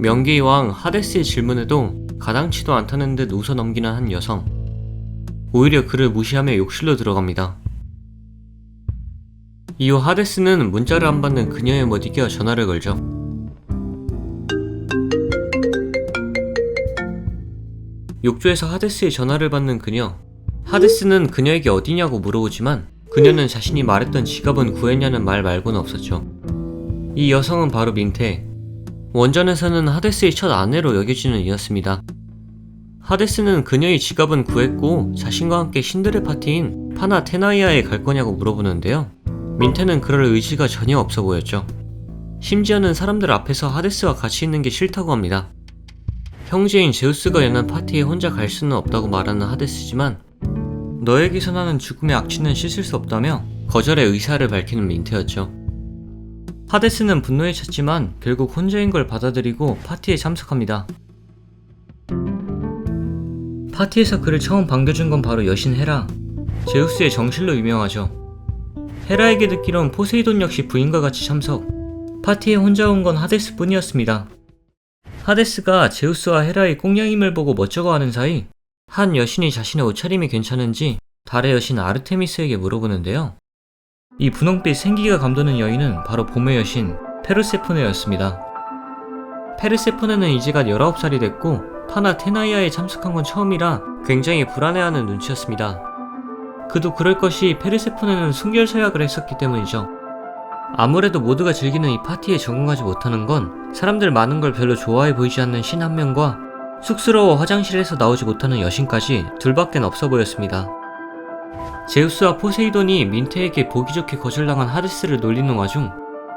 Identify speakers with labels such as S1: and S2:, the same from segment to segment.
S1: 명계의 왕 하데스의 질문에도 가당치도 않다는 듯 웃어 넘기는 한 여성. 오히려 그를 무시하며 욕실로 들어갑니다. 이후 하데스는 문자를 안 받는 그녀의 못 이겨 전화를 걸죠. 욕조에서 하데스의 전화를 받는 그녀. 하데스는 그녀에게 어디냐고 물어보지만 그녀는 자신이 말했던 지갑은 구했냐는 말 말고는 없었죠. 이 여성은 바로 민테. 원전에서는 하데스의 첫 아내로 여겨지는 이였습니다. 하데스는 그녀의 지갑은 구했고 자신과 함께 신데레 파티인 파나 테나이아에 갈 거냐고 물어보는데요. 민테는 그럴 의지가 전혀 없어 보였죠. 심지어는 사람들 앞에서 하데스와 같이 있는 게 싫다고 합니다. 형제인 제우스가 여는 파티에 혼자 갈 수는 없다고 말하는 하데스지만 너에게서 나는 죽음의 악취는 씻을 수 없다며 거절의 의사를 밝히는 민테였죠. 하데스는 분노에 찼지만 결국 혼자인 걸 받아들이고 파티에 참석합니다. 파티에서 그를 처음 반겨준 건 바로 여신 헤라. 제우스의 정실로 유명하죠. 헤라에게 듣기론 포세이돈 역시 부인과 같이 참석. 파티에 혼자 온 건 하데스 뿐이었습니다. 하데스가 제우스와 헤라의 꽁냥임을 보고 멋쩍어하는 사이 한 여신이 자신의 옷차림이 괜찮은지 달의 여신 아르테미스에게 물어보는데요. 이 분홍빛 생기가 감도는 여인은 바로 봄의 여신 페르세포네였습니다. 페르세포네는 이제 갓 19살이 됐고 파나 테나이아에 참석한 건 처음이라 굉장히 불안해하는 눈치였습니다. 그도 그럴 것이 페르세포네는 순결 서약을 했었기 때문이죠. 아무래도 모두가 즐기는 이 파티에 적응하지 못하는 건 사람들 많은 걸 별로 좋아해 보이지 않는 신 한 명과 쑥스러워 화장실에서 나오지 못하는 여신까지 둘밖엔 없어 보였습니다. 제우스와 포세이돈이 민테에게 보기 좋게 거절당한 하데스를 놀리는 와중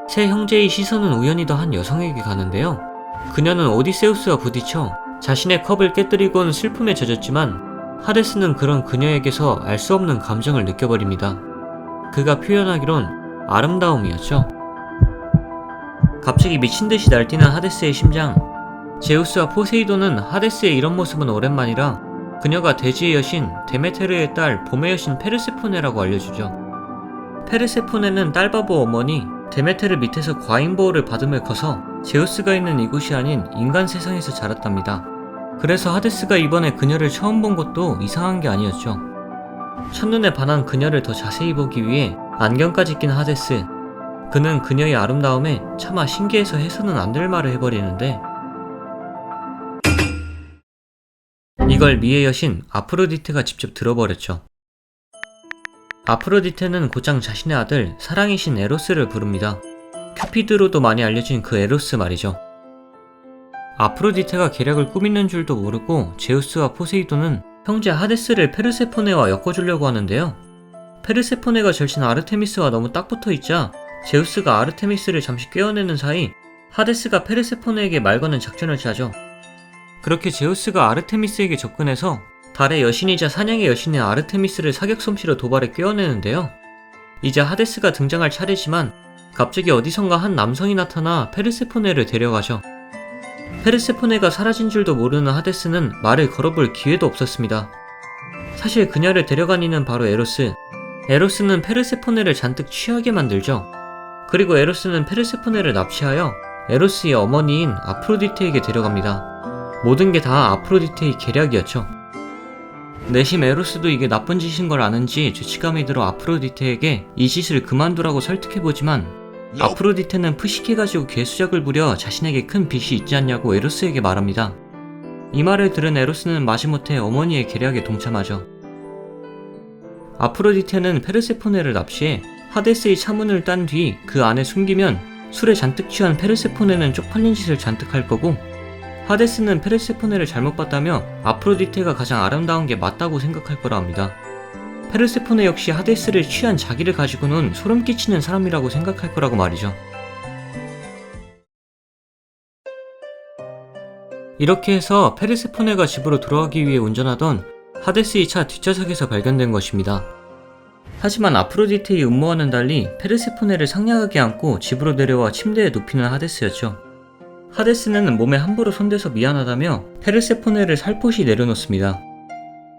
S1: 세 형제의 시선은 우연히 더한 여성에게 가는데요. 그녀는 오디세우스와 부딪혀 자신의 컵을 깨뜨리곤 슬픔에 젖었지만 하데스는 그런 그녀에게서 알 수 없는 감정을 느껴버립니다. 그가 표현하기론 아름다움이었죠. 갑자기 미친 듯이 날뛰는 하데스의 심장. 제우스와 포세이돈은 하데스의 이런 모습은 오랜만이라 그녀가 대지의 여신 데메테르의 딸 봄의 여신 페르세포네라고 알려주죠. 페르세포네는 딸바보 어머니 데메테르 밑에서 과잉보호를 받으며 커서 제우스가 있는 이곳이 아닌 인간 세상에서 자랐답니다. 그래서 하데스가 이번에 그녀를 처음 본 것도 이상한 게 아니었죠. 첫눈에 반한 그녀를 더 자세히 보기 위해 안경까지 낀 하데스. 그는 그녀의 아름다움에 차마 신기해서 해서는 안 될 말을 해버리는데 이걸 미의 여신 아프로디테가 직접 들어버렸죠. 아프로디테는 곧장 자신의 아들 사랑의 신 에로스를 부릅니다. 큐피드로도 많이 알려진 그 에로스 말이죠. 아프로디테가 계략을 꾸미는 줄도 모르고 제우스와 포세이돈은 형제 하데스를 페르세포네와 엮어주려고 하는데요. 페르세포네가 절친 아르테미스와 너무 딱 붙어 있자 제우스가 아르테미스를 잠시 꿰어내는 사이 하데스가 페르세포네에게 말 거는 작전을 짜죠. 그렇게 제우스가 아르테미스에게 접근해서 달의 여신이자 사냥의 여신인 아르테미스를 사격 솜씨로 도발에 꿰어내는데요. 이제 하데스가 등장할 차례지만 갑자기 어디선가 한 남성이 나타나 페르세포네를 데려가죠. 페르세포네가 사라진 줄도 모르는 하데스는 말을 걸어볼 기회도 없었습니다. 사실 그녀를 데려간 이는 바로 에로스. 에로스는 페르세포네를 잔뜩 취하게 만들죠. 그리고 에로스는 페르세포네를 납치하여 에로스의 어머니인 아프로디테에게 데려갑니다. 모든 게 다 아프로디테의 계략이었죠. 내심 에로스도 이게 나쁜 짓인 걸 아는지 죄책감이 들어 아프로디테에게 이 짓을 그만두라고 설득해보지만 아프로디테는 푸식해가지고 개수작을 부려 자신에게 큰 빚이 있지 않냐고 에로스에게 말합니다. 이 말을 들은 에로스는 마지못해 어머니의 계략에 동참하죠. 아프로디테는 페르세포네를 납치해 하데스의 차문을 딴 뒤 그 안에 숨기면 술에 잔뜩 취한 페르세포네는 쪽팔린 짓을 잔뜩 할 거고 하데스는 페르세포네를 잘못 봤다며 아프로디테가 가장 아름다운 게 맞다고 생각할 거라 합니다. 페르세포네 역시 하데스를 취한 자기를 가지고는 소름 끼치는 사람이라고 생각할 거라고 말이죠. 이렇게 해서 페르세포네가 집으로 돌아가기 위해 운전하던 하데스의 차 뒷좌석에서 발견된 것입니다. 하지만 아프로디테의 음모와는 달리 페르세포네를 상냥하게 안고 집으로 데려와 침대에 눕히는 하데스였죠. 하데스는 몸에 함부로 손대서 미안하다며 페르세포네를 살포시 내려놓습니다.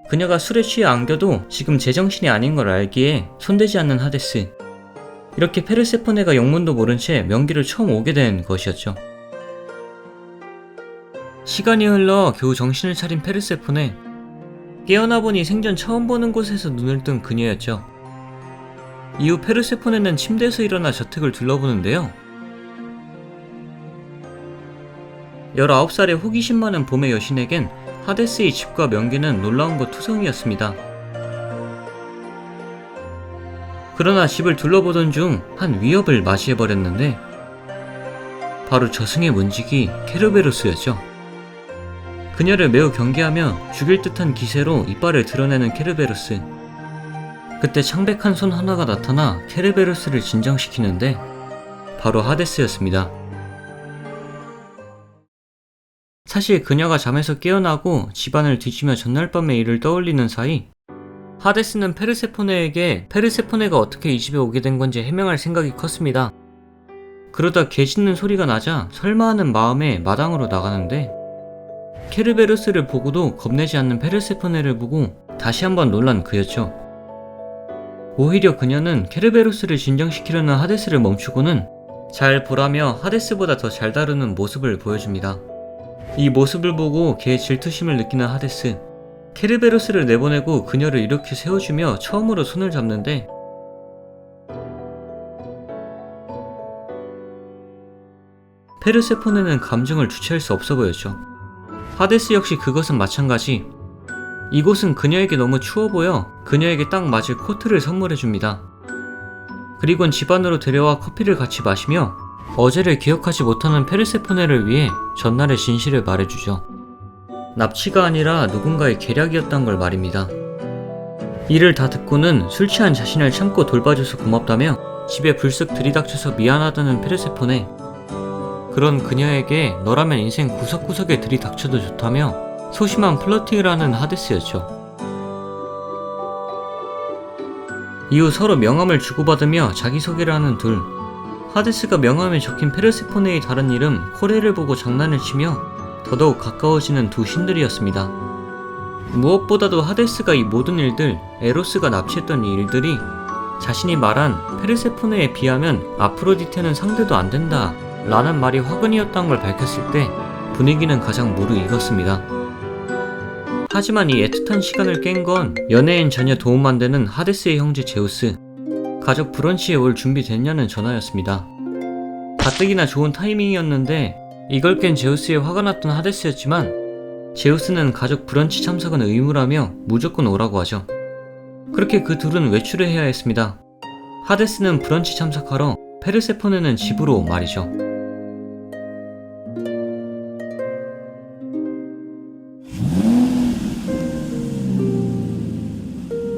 S1: 그녀가 술에 취해 안겨도 지금 제정신이 아닌 걸 알기에 손대지 않는 하데스. 이렇게 페르세포네가 영문도 모른 채 명기를 처음 오게 된 것이었죠. 시간이 흘러 겨우 정신을 차린 페르세폰에 깨어나 보니 생전 처음 보는 곳에서 눈을 뜬 그녀였죠. 이후 페르세폰에는 침대에서 일어나 저택을 둘러보는데요. 19살의 호기심 많은 봄의 여신에겐 하데스의 집과 명계는 놀라운 것 투성이었습니다. 그러나 집을 둘러보던 중 한 위협을 맞이해버렸는데 바로 저승의 문지기 케르베로스였죠. 그녀를 매우 경계하며 죽일 듯한 기세로 이빨을 드러내는 케르베로스. 그때 창백한 손 하나가 나타나 케르베로스를 진정시키는데 바로 하데스였습니다. 사실 그녀가 잠에서 깨어나고 집안을 뒤지며 전날 밤의 일을 떠올리는 사이 하데스는 페르세포네에게 페르세포네가 어떻게 이 집에 오게 된 건지 해명할 생각이 컸습니다. 그러다 개 짖는 소리가 나자 설마 하는 마음에 마당으로 나가는데 케르베르스를 보고도 겁내지 않는 페르세포네를 보고 다시 한번 놀란 그였죠. 오히려 그녀는 케르베로스를 진정시키려는 하데스를 멈추고는 잘 보라며 하데스보다 더 잘 다루는 모습을 보여줍니다. 이 모습을 보고 개의 질투심을 느끼는 하데스. 케르베로스를 내보내고 그녀를 이렇게 세워주며 처음으로 손을 잡는데 페르세포네는 감정을 주체할 수 없어 보였죠. 하데스 역시 그것은 마찬가지. 이곳은 그녀에게 너무 추워 보여 그녀에게 딱 맞을 코트를 선물해 줍니다. 그리곤 집 안으로 데려와 커피를 같이 마시며 어제를 기억하지 못하는 페르세포네를 위해 전날의 진실을 말해주죠. 납치가 아니라 누군가의 계략이었단 걸 말입니다. 이를 다 듣고는 술 취한 자신을 참고 돌봐줘서 고맙다며 집에 불쑥 들이닥쳐서 미안하다는 페르세포네. 그런 그녀에게 너라면 인생 구석구석에 들이닥쳐도 좋다며 소심한 플러팅을 하는 하데스였죠. 이후 서로 명함을 주고받으며 자기소개를 하는 둘. 하데스가 명함에 적힌 페르세포네의 다른 이름 코레를 보고 장난을 치며 더더욱 가까워지는 두 신들이었습니다. 무엇보다도 하데스가 이 모든 일들, 에로스가 납치했던 이 일들이 자신이 말한 페르세포네에 비하면 아프로디테는 상대도 안 된다 라는 말이 화근이었다는 걸 밝혔을 때 분위기는 가장 무르익었습니다. 하지만 이 애틋한 시간을 깬 건 연애엔 전혀 도움 안 되는 하데스의 형제 제우스. 가족 브런치에 올 준비 됐냐는 전화였습니다. 가뜩이나 좋은 타이밍이었는데 이걸 깬 제우스의 화가 났던 하데스였지만 제우스는 가족 브런치 참석은 의무라며 무조건 오라고 하죠. 그렇게 그 둘은 외출을 해야 했습니다. 하데스는 브런치 참석하러 페르세포네는 집으로 말이죠.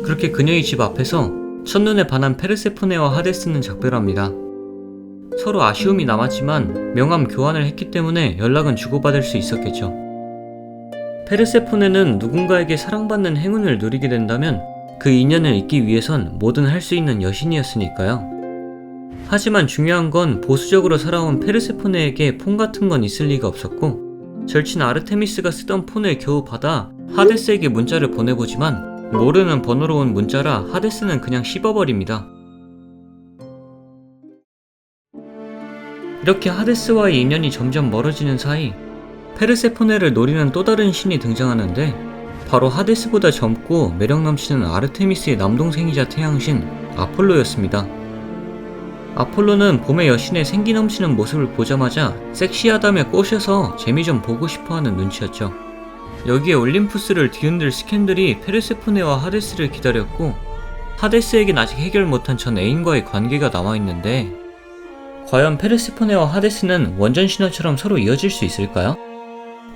S1: 그렇게 그녀의 집 앞에서 첫눈에 반한 페르세포네와 하데스는 작별합니다. 서로 아쉬움이 남았지만 명함 교환을 했기 때문에 연락은 주고받을 수 있었겠죠. 페르세포네는 누군가에게 사랑받는 행운을 누리게 된다면 그 인연을 잇기 위해선 뭐든 할 수 있는 여신이었으니까요. 하지만 중요한 건 보수적으로 살아온 페르세포네에게 폰 같은 건 있을 리가 없었고 절친 아르테미스가 쓰던 폰을 겨우 받아 하데스에게 문자를 보내보지만 모르는 번호로 온 문자라 하데스는 그냥 씹어버립니다. 이렇게 하데스와의 인연이 점점 멀어지는 사이 페르세포네를 노리는 또 다른 신이 등장하는데 바로 하데스보다 젊고 매력 넘치는 아르테미스의 남동생이자 태양신 아폴로였습니다. 아폴로는 봄의 여신의 생기 넘치는 모습을 보자마자 섹시하다며 꼬셔서 재미 좀 보고 싶어 하는 눈치였죠. 여기에 올림푸스를 뒤흔들 스캔들이 페르세포네와 하데스를 기다렸고 하데스에겐 아직 해결 못한 전 애인과의 관계가 남아있는데 과연 페르세포네와 하데스는 원전 신화처럼 서로 이어질 수 있을까요?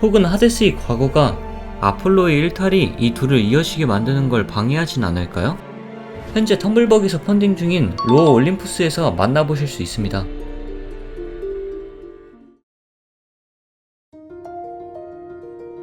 S1: 혹은 하데스의 과거가 아폴로의 일탈이 이 둘을 이어지게 만드는 걸 방해하진 않을까요? 현재 텀블벅에서 펀딩 중인 로어 올림푸스에서 만나보실 수 있습니다.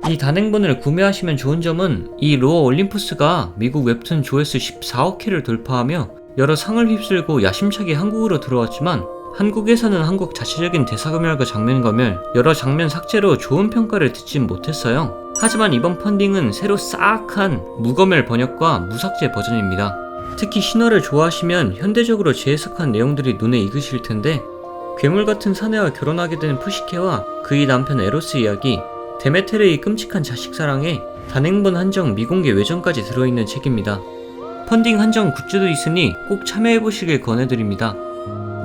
S1: 이 단행본을 구매하시면 좋은 점은 이 로어 올림푸스가 미국 웹툰 조회수 14억 회를 돌파하며 여러 상을 휩쓸고 야심차게 한국으로 들어왔지만 한국에서는 한국 자체적인 대사검열과 장면검열 여러 장면 삭제로 좋은 평가를 듣진 못했어요. 하지만 이번 펀딩은 새로 싹한 무검열 번역과 무삭제 버전입니다. 특히 신화를 좋아하시면 현대적으로 재해석한 내용들이 눈에 익으실 텐데 괴물 같은 사내와 결혼하게 되는 푸시케와 그의 남편 에로스 이야기 데메테르의 끔찍한 자식 사랑에 단행본 한정 미공개 외전까지 들어있는 책입니다. 펀딩 한정 굿즈도 있으니 꼭 참여해보시길 권해드립니다.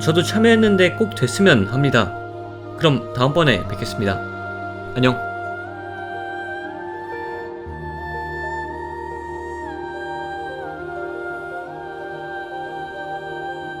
S1: 저도 참여했는데 꼭 됐으면 합니다. 그럼 다음번에 뵙겠습니다. 안녕.